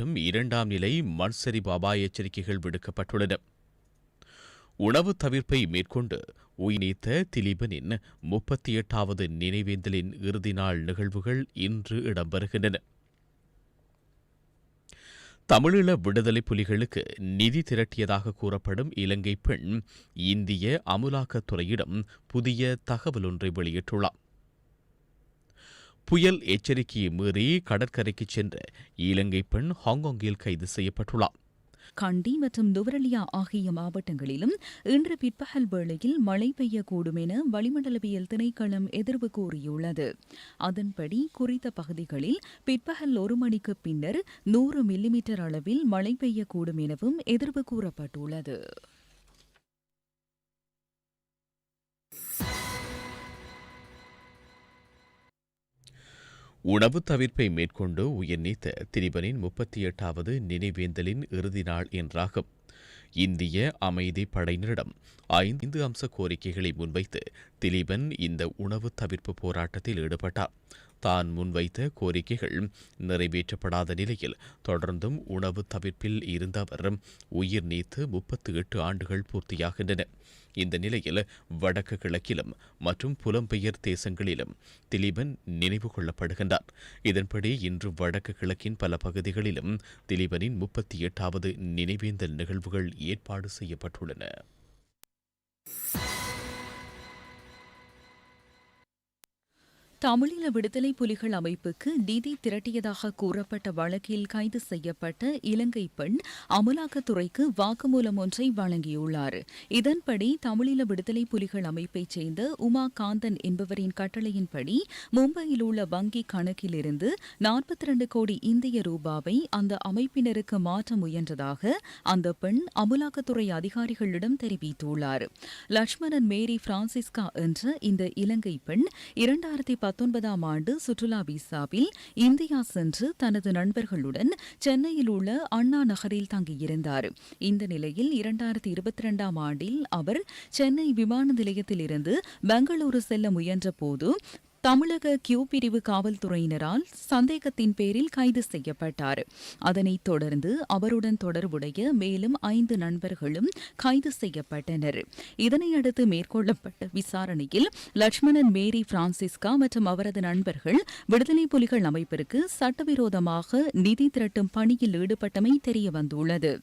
மற்றும் இரண்டாம் நிலை மண்சரிவு அபாய எச்சரிக்கைகள் விடுக்கப்பட்டுள்ளன. உணவு தவிர்ப்பை மேற்கொண்டு உயிர்நீத்த திலீபனின் முப்பத்தி எட்டாவது நினைவேந்தலின் இறுதி நாள் நிகழ்வுகள் இன்று இடம்பெறுகின்றன. தமிழீழ விடுதலை புலிகளுக்கு நிதி திரட்டியதாக கூறப்படும் இலங்கை பெண் இந்திய அமுலாக்கத்துறையிடம் புதிய தகவல் ஒன்றை வெளியிட்டுள்ளார் புயல் எச்சரிக்கையை மீறி கடற்கரைக்கு சென்ற இலங்கை பெண் ஹாங்காங்கில் கைது செய்யப்பட்டுள்ளார் கண்டி மற்றும் நுவரலியா ஆகிய மாவட்டங்களிலும் இன்று பிற்பகல் வேளையில் மழை பெய்யக்கூடும் என வளிமண்டலவியல் திணைக்களம் எதிர்வு கூறியுள்ளது. அதன்படி குறித்த பகுதிகளில் பிற்பகல் ஒரு மணிக்கு பின்னர் நூறு மில்லிமீட்டர் அளவில் மழை பெய்யக்கூடும் எனவும் எதிர்வு கூறப்பட்டுள்ளது. உணவு தவிர்ப்பை மேற்கொண்டு உயிர் நீத்த திரிபனின் முப்பத்தி எட்டாவது நினைவேந்தலின் இறுதி நாள் என்றாகும். இந்திய அமைதி படையினரிடம் ஐந்து அம்ச கோரிக்கைகளை முன்வைத்து திலீபன் இந்த உணவு தவிர்ப்பு போராட்டத்தில் ஈடுபட்டார். தான் முன்வைத்த கோரிக்கைகள் நிறைவேற்றப்படாத நிலையில் தொடர்ந்தும் உணவு தவிர்ப்பில் இருந்தவர் உயிர் நீத்து முப்பத்தி எட்டு ஆண்டுகள் பூர்த்தியாகின்றன. இந்த நிலையில் வடக்கு கிழக்கிலும் மற்றும் புலம்பெயர் தேசங்களிலும் திலீபன் நினைவு கொள்ளப்படுகின்றார். இதன்படி இன்று வடக்கு கிழக்கின் பல பகுதிகளிலும் திலீபனின் முப்பத்தி எட்டாவது நினைவேந்தல் நிகழ்வுகள் ஏற்பாடு செய்யப்பட்டுள்ளன. தமிழீழ விடுதலை புலிகள் அமைப்புக்கு நிதி திரட்டியதாக கூறப்பட்ட வழக்கில் கைது செய்யப்பட்ட இலங்கை பெண் அமலாக்கத்துறைக்கு வாக்குமூலம் ஒன்றை வழங்கியுள்ளார். இதன்படி தமிழீழ விடுதலை புலிகள் அமைப்பைச் சேர்ந்த உமா காந்தன் என்பவரின் கட்டளையின்படி மும்பையில் உள்ள வங்கி கணக்கிலிருந்து நாற்பத்தி இரண்டு கோடி இந்திய ரூபாவை அந்த அமைப்பினருக்கு மாற்ற முயன்றதாக அந்த பெண் அமலாக்கத்துறை அதிகாரிகளிடம் தெரிவித்துள்ளார். லட்சுமணன் மேரி பிரான்சிஸ்கா என்ற இந்த இலங்கை பெண் இரண்டாயிரத்தி பத்தொன்பதாம் ஆண்டு சுற்றுலா விசாவில் இந்தியா சென்று தனது நண்பர்களுடன் சென்னையில் உள்ள அண்ணா நகரில் தங்கியிருந்தார். இந்த நிலையில் இரண்டாயிரத்தி இருபத்தி இரண்டாம் ஆண்டில் அவர் சென்னை விமான நிலையத்திலிருந்து பெங்களூரு செல்ல முயன்றபோது தமிழக கியூ பிரிவு காவல்துறையினரால் சந்தேகத்தின் பேரில் கைது செய்யப்பட்டார். அதனைத் தொடர்ந்து அவருடன் தொடர்புடைய மேலும் ஐந்து நண்பர்களும் கைது செய்யப்பட்டனர். இதனையடுத்து மேற்கொள்ளப்பட்ட விசாரணையில் லட்சுமணன் மேரி பிரான்சிஸ்கா மற்றும் அவரது நண்பர்கள் விடுதலை புலிகள் அமைப்பிற்கு சட்டவிரோதமாக நிதி திரட்டும் பணியில் ஈடுபட்டமை தெரியவந்துள்ளது.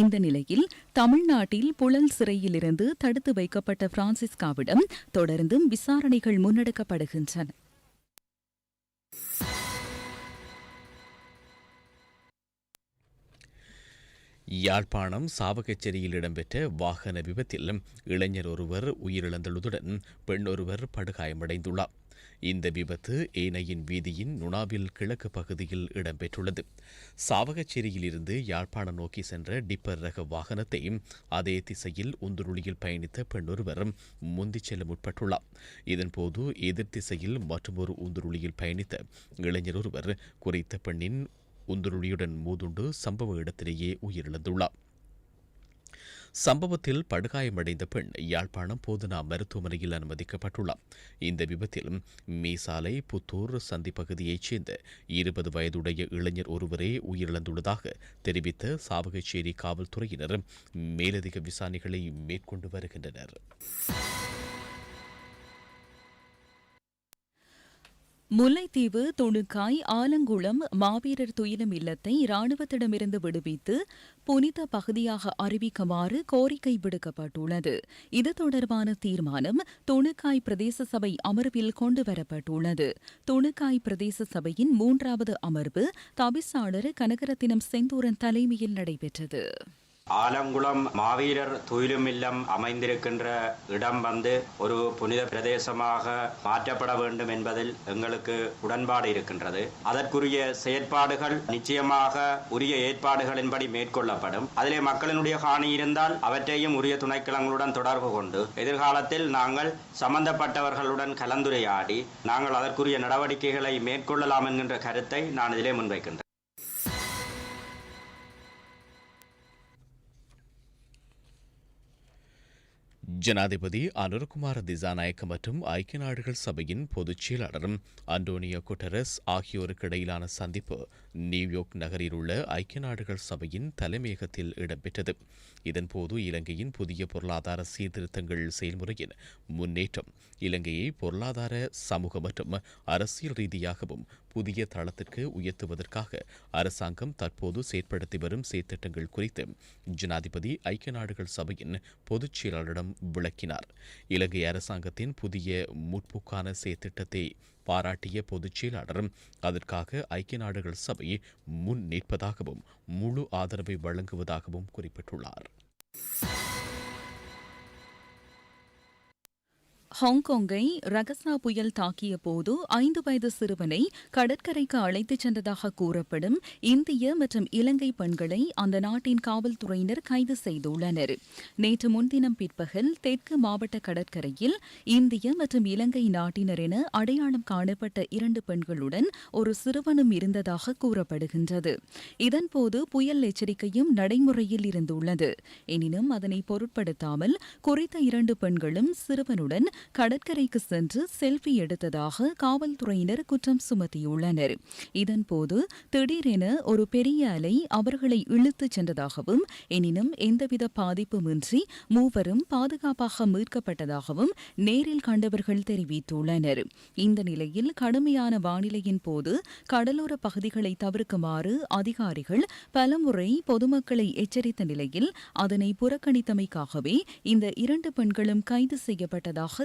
இந்த நிலையில் தமிழ்நாட்டில் புழல் சிறையிலிருந்து தடுத்து வைக்கப்பட்ட பிரான்சிஸ்காவிடம் தொடர்ந்தும் விசாரணைகள் முன்னெடுக்கப்படுகின்றன. யாழ்ப்பாணம் சாவகச்சேரியில் இடம்பெற்ற வாகன விபத்தில் இளைஞர் ஒருவர் உயிரிழந்துள்ளதுடன் பெண் ஒருவர் படுகாயமடைந்துள்ளார். இந்த விபத்து ஏனையின் வீதியின் நுணாவில் கிழக்கு பகுதியில் இடம்பெற்றுள்ளது. சாவகச்சேரியில் இருந்து யாழ்ப்பாணம் நோக்கி சென்ற டிப்பர் ரக வாகனத்தை அதே திசையில் உந்துருளியில் பயணித்த பெண்ணொருவர் முந்திச் செல்ல முற்பட்டுள்ளார். இதன்போது எதிர் திசையில் மற்றொரு உந்துருளியில் பயணித்த இளைஞர் ஒருவர் குறித்த பெண்ணின் உந்துருளியுடன் மோதுண்டு சம்பவ இடத்திலேயே உயிரிழந்துள்ளார். சம்பவத்தில் படுகாயமடைந்த பெண் யாழ்ப்பாணம் போதனா மருத்துவமனையில் அனுமதிக்கப்பட்டுள்ளார். இந்த விபத்தில் மீசாலை புத்தூர் சந்தி பகுதியைச் சேர்ந்த இருபது வயதுடைய இளைஞர் ஒருவரே உயிரிழந்துள்ளதாக தெரிவித்த சாவகச்சேரி காவல்துறையினர் மேலதிக விசாரணைகளை மேற்கொண்டு வருகின்றனர். முல்லைத்தீவு துணுக்காய் ஆலங்குளம் மாவீரர் துயிலும் இல்லத்தை இராணுவத்திடமிருந்து விடுவித்து புனித பகுதியாக அறிவிக்குமாறு கோரிக்கை விடுக்கப்பட்டுள்ளது. இது தொடர்பான தீர்மானம் துணுக்காய் பிரதேச சபை அமர்வில் கொண்டுவரப்பட்டுள்ளது துணுக்காய் பிரதேச சபையின் மூன்றாவது அமர்வு தவிசாளர் கனகரத்தினம் செந்தூரன் தலைமையில் நடைபெற்றது. ஆலங்குளம் மாவீரர் துயிலும் இல்லம் அமைந்திருக்கின்ற இடம் வந்து ஒரு புனித பிரதேசமாக மாற்றப்பட வேண்டும் என்பதில் எங்களுக்கு உடன்பாடு இருக்கின்றது. அதற்குரிய செயற்பாடுகள் நிச்சயமாக உரிய ஏற்பாடுகளின்படி மேற்கொள்ளப்படும். அதிலே மக்களினுடைய காணி இருந்தால் அவற்றையும் உரிய துணைக்கிழங்களுடன் தொடர்பு கொண்டு எதிர்காலத்தில் நாங்கள் சம்பந்தப்பட்டவர்களுடன் கலந்துரையாடி நாங்கள் அதற்குரிய நடவடிக்கைகளை மேற்கொள்ளலாம் என்கின்ற கருத்தை நான் இதிலே முன்வைக்கின்றேன். ஜனாதிபதி அனுர்குமார் திசாநாயக்க மற்றும் ஐக்கிய நாடுகள் சபையின் பொதுச் செயலாளரும் அண்டோனியோ குட்டரஸ் ஆகியோருக்கு இடையிலான சந்திப்பு நியூயார்க் நகரில் உள்ள ஐக்கிய நாடுகள் சபையின் தலைமையகத்தில் இடம்பெற்றது. இதன்போது இலங்கையின் புதிய பொருளாதார சீர்திருத்தங்கள் செயல்முறையின் முன்னேற்றம் இலங்கையை பொருளாதார சமூக மற்றும் அரசியல் ரீதியாகவும் புதிய தளத்திற்கு உயர்த்துவதற்காக அரசாங்கம் தற்போது செயற்படுத்தி வரும் செயற்திட்டங்கள் குறித்து ஜனாதிபதி ஐக்கிய நாடுகள் சபையின் பொதுச் செயலாளரிடம் விளக்கினார். இலங்கை அரசாங்கத்தின் புதிய முற்போக்கான செயற்திட்டத்தை பாராட்டிய பொதுச் செயலாளர் அதற்காக ஐக்கிய நாடுகள் சபை முன் நிற்பதாகவும் முழு ஆதரவை வழங்குவதாகவும் குறிப்பிட்டுள்ளார். ஹாங்காங்கை ரகசா புயல் தாக்கிய போது ஐந்து வயது சிறுவனை கடற்கரைக்கு அழைத்துச் சென்றதாக கூறப்படும் இந்திய மற்றும் இலங்கை பெண்களை அந்த நாட்டின் காவல்துறையினர் கைது செய்துள்ளனர். நேற்று முன்தினம் பிற்பகல் தெற்கு மாவட்ட கடற்கரையில் இந்திய மற்றும் இலங்கை நாட்டினர் என அடையாளம் காணப்பட்ட இரண்டு பெண்களுடன் ஒரு சிறுவனும் இருந்ததாக கூறப்படுகின்றது. இதன்போது புயல் எச்சரிக்கையும் நடைமுறையில் இருந்துள்ளது. எனினும் அதனை பொருட்படுத்தாமல் குறித்த இரண்டு பெண்களும் சிறுவனுடன் கடற்கரைக்கு சென்று செல்ஃபி எடுத்ததாக காவல்துறையினர் குற்றம் சுமத்தியுள்ளனர். இதன்போது திடீரென ஒரு பெரிய அலை அவர்களை இழுத்துச் சென்றதாகவும் எனினும் எந்தவித பாதிப்புமின்றி மூவரும் பாதுகாப்பாக மீட்கப்பட்டதாகவும் நேரில் கண்டவர்கள் தெரிவித்துள்ளனர். இந்த நிலையில் கடுமையான வானிலையின் போது கடலோர பகுதிகளை தவிர்க்குமாறு அதிகாரிகள் பலமுறை பொதுமக்களை எச்சரித்த நிலையில் அதனை புறக்கணித்தமைக்காகவே இந்த இரண்டு பெண்களும் கைது செய்யப்பட்டதாக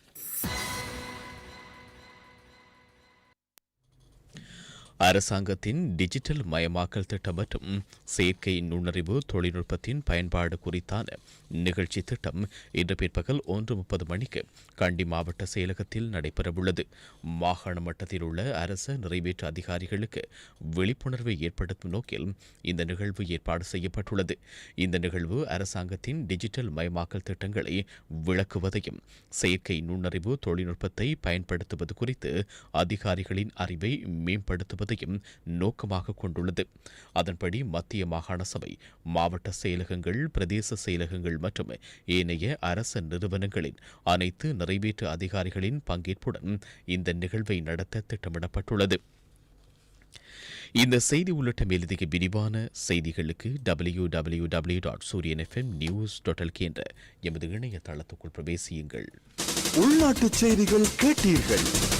அரசாங்கத்தின் டிஜிட்டல் மயமாக்கல் திட்டம் மற்றும் செயற்கை நுண்ணறிவு தொழில்நுட்பத்தின் பயன்பாடு குறித்தான நிகழ்ச்சி திட்டம் இன்று பிற்பகல் ஒன்று முப்பது மணிக்கு கண்டி மாவட்ட செயலகத்தில் நடைபெறவுள்ளது. மாகாண மட்டத்தில் உள்ள அரச நிறைவேற்று அதிகாரிகளுக்கு விழிப்புணர்வை ஏற்படுத்தும் நோக்கில் இந்த நிகழ்வு ஏற்பாடு செய்யப்பட்டுள்ளது. இந்த நிகழ்வு அரசாங்கத்தின் டிஜிட்டல் மயமாக்கல் திட்டங்களை விளக்குவதையும் செயற்கை நுண்ணறிவு தொழில்நுட்பத்தை பயன்படுத்துவது குறித்து அதிகாரிகளின் அறிவை என்பதையும் நோக்கமாக கொண்டுள்ளது. அதன்படி மத்திய மாகாண சபை மாவட்ட செயலகங்கள் பிரதேச செயலகங்கள் மற்றும் ஏனைய அரச நிறுவனங்களின் அனைத்து நிறைவேற்று அதிகாரிகளின் பங்கேற்புடன் இந்த நிகழ்வை நடத்த திட்டமிடப்பட்டுள்ளது. இந்த செய்தி உள்ளிட்ட மேலதிக விரிவான செய்திகளுக்கு W W W dot Sooriyan FM news dot என்ற எமது இணையதளத்துக்குள் பிரவேசியுங்கள். உள்நாட்டு செய்திகள் கேட்டீர்கள்.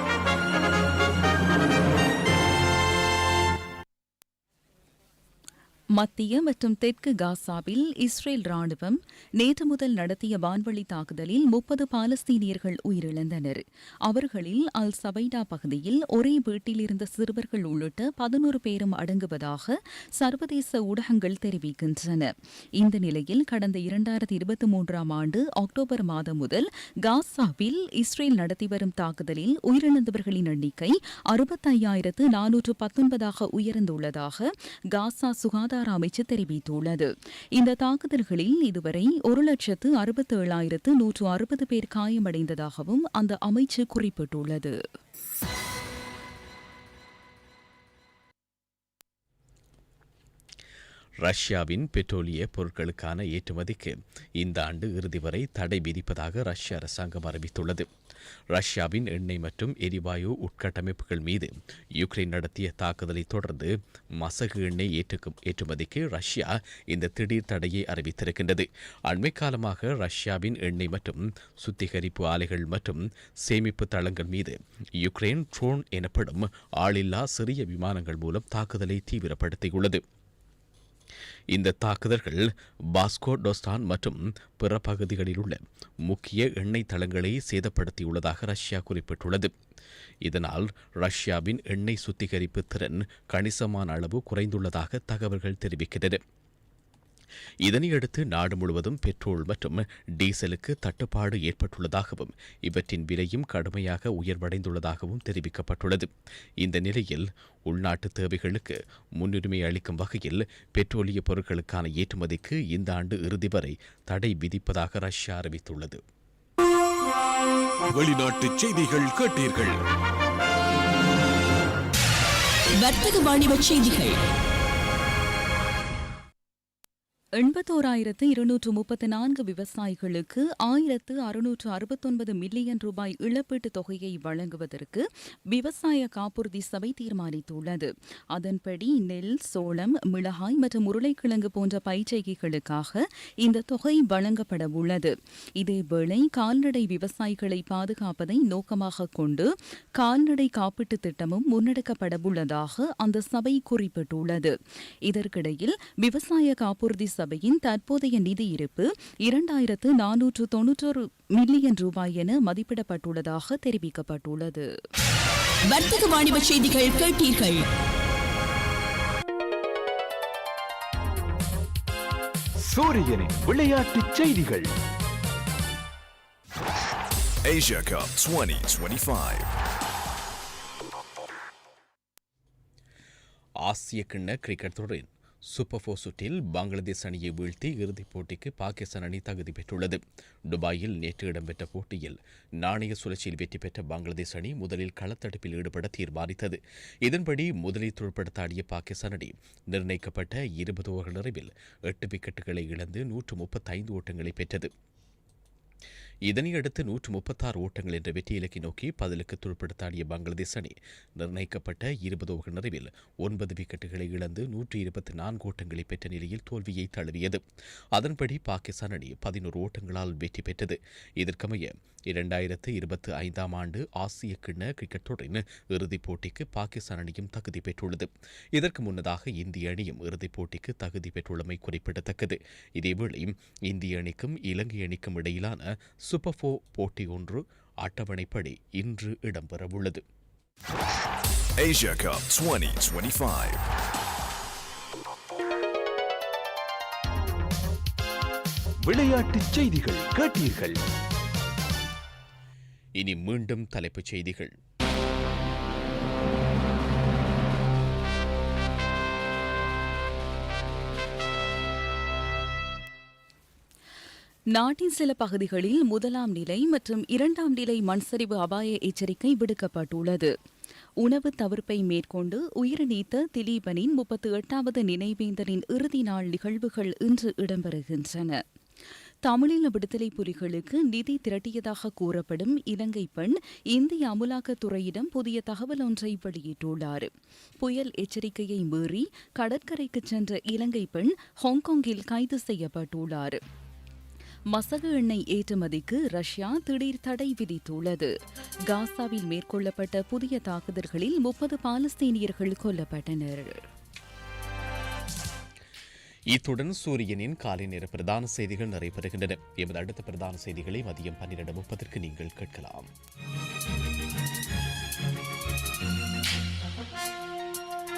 மத்திய மற்றும் தெற்கு காசாவில் இஸ்ரேல் ராணுவம் நேற்று முதல் நடத்திய வான்வழி தாக்குதலில் முப்பது பாலஸ்தீனியர்கள் உயிரிழந்தனர். அவர்களில் அல் சபைடா பகுதியில் ஒரே வீட்டில் இருந்த சிறுவர்கள் உள்ளிட்ட பதினோரு பேரும் அடங்குவதாக சர்வதேச ஊடகங்கள் தெரிவிக்கின்றன. இந்த நிலையில் கடந்த இரண்டாயிரத்தி இருபத்தி மூன்றாம் ஆண்டு அக்டோபர் மாதம் முதல் காசாவில் இஸ்ரேல் நடத்தி வரும் தாக்குதலில் உயிரிழந்தவர்களின் எண்ணிக்கை அறுபத்தையாயிரத்து நானூற்று பத்தொன்பதாக உயர்ந்துள்ளதாக காசா சுகாதார அமைச்சு தெரிவித்துள்ளது. இந்த தாக்குதல்களில் இதுவரை ஒரு லட்சத்து அறுபத்தி ஏழாயிரத்து நூற்று அறுபது பேர் காயமடைந்ததாகவும் அந்த அமைச்சு குறிப்பிட்டுள்ளது. ரஷ்யாவின் பெட்ரோலிய பொருட்களுக்கான ஏற்றுமதிக்கு இந்த ஆண்டு இறுதி வரை தடை விதிப்பதாக ரஷ்ய அரசாங்கம் அறிவித்துள்ளது. ரஷ்யாவின் எண்ணெய் மற்றும் எரிவாயு உட்கட்டமைப்புகள் மீது யுக்ரைன் நடத்திய தாக்குதலை தொடர்ந்து மசகு எண்ணெய் ஏற்றுக்கும் ஏற்றுமதிக்கு ரஷ்யா இந்த திடீர் தடையை அறிவித்திருக்கின்றது. அண்மை காலமாக ரஷ்யாவின் எண்ணெய் மற்றும் சுத்திகரிப்பு ஆலைகள் மற்றும் சேமிப்பு தளங்கள் மீது யுக்ரைன் ட்ரோன் எனப்படும் ஆளில்லா சிறிய விமானங்கள் மூலம் தாக்குதலை தீவிரப்படுத்தியுள்ளது. இந்த தாக்குதல்கள் பாஸ்கோ டோஸ்டான் மற்றும் பிற பகுதிகளில் உள்ள முக்கிய எண்ணெய் தளங்களை சேதப்படுத்தியுள்ளதாக ரஷ்யா குறிப்பிட்டுள்ளது. இதனால் ரஷ்யாவின் எண்ணெய் சுத்திகரிப்பு திறன் கணிசமான அளவு குறைந்துள்ளதாக தகவல்கள் தெரிவிக்கின்றன. இதனையடுத்து நாடு முழுவதும் பெட்ரோல் மற்றும் டீசலுக்கு தட்டுப்பாடு ஏற்பட்டுள்ளதாகவும் இவற்றின் விலையும் கடுமையாக உயர்வடைந்துள்ளதாகவும் தெரிவிக்கப்பட்டுள்ளது. இந்த நிலையில் உள்நாட்டு தேவைகளுக்கு முன்னுரிமை அளிக்கும் வகையில் பெட்ரோலிய பொருட்களுக்கான ஏற்றுமதிக்கு இந்த ஆண்டு இறுதி வரை தடை விதிப்பதாக ரஷ்யா அறிவித்துள்ளது. வெளிநாட்டு செய்திகள் கேட்டீர்கள். வர்த்தக வாணிப செய்திகள். எண்பத்தோராயிரத்து இருநூற்று முப்பத்து நான்கு விவசாயிகளுக்கு ஆயிரத்து அறுநூற்று அறுபத்தொன்பது மில்லியன் ரூபாய் இழப்பீட்டுத் தொகையை வழங்குவதற்கு விவசாய காப்புறுதி சபை தீர்மானித்துள்ளது. அதன்படி நெல் சோளம் மிளகாய் மற்றும் உருளைக்கிழங்கு போன்ற பயிர்ச்செய்கைகளுக்காக இந்த தொகை வழங்கப்பட உள்ளது இதேவேளை கால்நடை விவசாயிகளை பாதுகாப்பதை நோக்கமாக கொண்டு கால்நடை காப்பீட்டுத் திட்டமும் முன்னெடுக்கப்பட உள்ளதாக அந்த சபை குறிப்பிட்டுள்ளது. இதற்கிடையில் விவசாய காப்புறுதி சபையின் தற்போதைய நிதி இருப்பு இரண்டாயிரத்து நானூற்று தொன்னூற்றொரு மில்லியன் ரூபாய் என மதிப்பிடப்பட்டுள்ளதாக தெரிவிக்கப்பட்டுள்ளது. வர்த்தக வாணிப செய்திகள் கேட்டீர்கள். சூரியனின் விளையாட்டுச் செய்திகள். Asia Cup 2025. ஆசிய கிண்ண கிரிக்கெட் தொடரின் சூப்பர் ஃபோர் சுற்றில் பங்களாதேஷ் அணியை வீழ்த்தி இறுதிப் போட்டிக்கு பாகிஸ்தான் அணி தகுதி பெற்றுள்ளது. துபாயில் நேற்று இடம்பெற்ற போட்டியில் நாணய சுழற்சியில் வெற்றி பெற்ற பங்களாதேஷ் அணி முதலில் களத்தடுப்பில் ஈடுபட தீர்மானித்தது. இதன்படி முதலில் துடுப்படுத்த ஆடிய பாகிஸ்தான் அணி நிர்ணயிக்கப்பட்ட இருபது ஓவர் நிறைவில் எட்டு விக்கெட்டுகளை இழந்து நூற்று முப்பத்தைந்து ஓட்டங்களை பெற்றது. இதனையடுத்து நூற்று முப்பத்தாறு ஓட்டங்கள் என்ற வெற்றி இலக்கை நோக்கி பதிலுக்கு துடுப்படுத்தாடிய பங்களாதேஷ் அணி நிர்ணயிக்கப்பட்ட இருபது ஓவர் நிறைவில் ஒன்பது விக்கெட்டுகளை இழந்து நூற்றி இருபத்தி நான்கு ஓட்டங்களை பெற்ற நிலையில் தோல்வியை தழுவியது. அதன்படி பாகிஸ்தான் அணி பதினோரு ஓட்டங்களால் வெற்றி பெற்றது. இதற்கமைய இரண்டாயிரத்து இருபத்தி ஐந்தாம் ஆண்டு ஆசிய கிண்ண கிரிக்கெட் தொடரின் இறுதிப் போட்டிக்கு பாகிஸ்தான் அணியும் தகுதி பெற்றுள்ளது. இதற்கு முன்னதாக இந்திய அணியும் இறுதிப் போட்டிக்கு தகுதி பெற்றுள்ளமை குறிப்பிடத்தக்கது. இதேவேளை இந்திய அணிக்கும் இலங்கை அணிக்கும் இடையிலான சூப்பர் ஃபோர் போட்டி ஒன்று அட்டவணைப்படி இன்று இடம்பெறவுள்ளது. Asia Cup 2025. விளையாட்டுச் செய்திகள் கேட்டீர்கள். இனி மீண்டும் தலைப்புச் செய்திகள். நாட்டின் சில பகுதிகளில் முதலாம் நிலை மற்றும் இரண்டாம் நிலை மண்சரிவு அபாய எச்சரிக்கை விடுக்கப்பட்டுள்ளது. உணவு தவிர்ப்பை மேற்கொண்டு உயிர் நீத்த திலீபனின் முப்பத்து எட்டாவது நினைவேந்தலின் இறுதி நாள் நிகழ்வுகள் இன்று இடம்பெறுகின்றன. தமிழீழ விடுதலை புலிகளுக்கு நிதி திரட்டியதாக கூறப்படும் இலங்கை பெண் இந்திய அமுலாக்கத்துறையிடம் புதிய தகவல் ஒன்றை வெளியிட்டுள்ளார். புயல் எச்சரிக்கையை மீறி கடற்கரைக்கு சென்ற இலங்கை பெண் ஹாங்காங்கில் கைது செய்யப்பட்டுள்ளார். மசகு எண்ணெய் ஏற்றுமதிக்கு ரஷ்யா திடீர் தடை விதித்துள்ளது. காசாவில் மேற்கொள்ளப்பட்ட புதிய தாக்குதல்களில் முப்பது பாலஸ்தீனியர்கள் கொல்லப்பட்டனர். இத்துடன் சூரியனின் காலை நேர பிரதான செய்திகள் நடைபெறுகின்றன எமது அடுத்த பிரதான செய்திகளை மதியம் பன்னிரண்டு முப்பதற்கு நீங்கள் கேட்கலாம்.